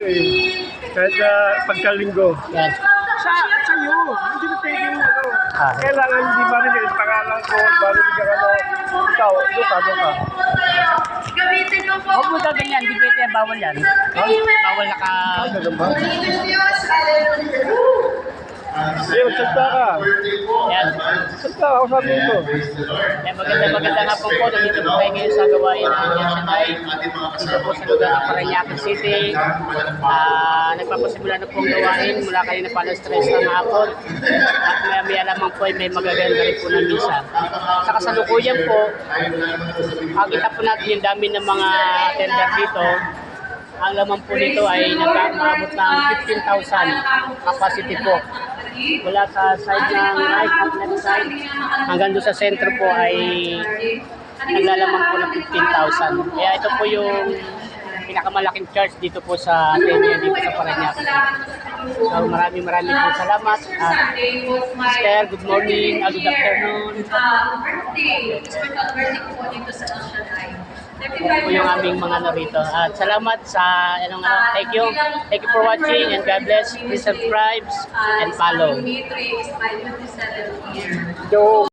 Eh, kahit na pagkalinggo. Yan. Sa, sa iyo, hindi mo pwedeng ano. Ah. Kailangan hindi marinig ang pangalan ko, marinig ang ano. Ikaw, doon ka, doon ka. Gamitin mo po. Huwag mo daw ganyan, di pwede, bawal yan. Bawal naka... Ay, ganun ba? Diyos, Eh, magsalita ka. Yan. Salita ako sabi ko. Yan, maganda, maganda nga po po. Nandito po tayo ngayon sa gawain ng Yanshanay. Dito po sa lugar ng Parañaque City. Ah, nagpapasimula na pong gawain mula kanina pa ng stress ng hapon. At maya maya lamang po ay may magaganda rin po ng misa. Sa kasalukuyan po, makikita po natin yung dami ng mga tender dito. Ang laman po nito ay nagkakaabot ng 15,000 capacity po. Mula sa side ng right at left side hanggang doon sa center po ay naglalaman po ng 15,000. Kaya ito po yung pinakamalaking charge dito po sa tenure dito sa Parañaque. So maraming maraming po salamat. At Esther, good morning. Ah, good afternoon. birthday. Special birthday ko po dito sa Ocean Ito po yung aming mga narito. At salamat sa ano, thank you. Thank you for watching and God bless. Please subscribe and follow. Matrix by 27 years. Yo.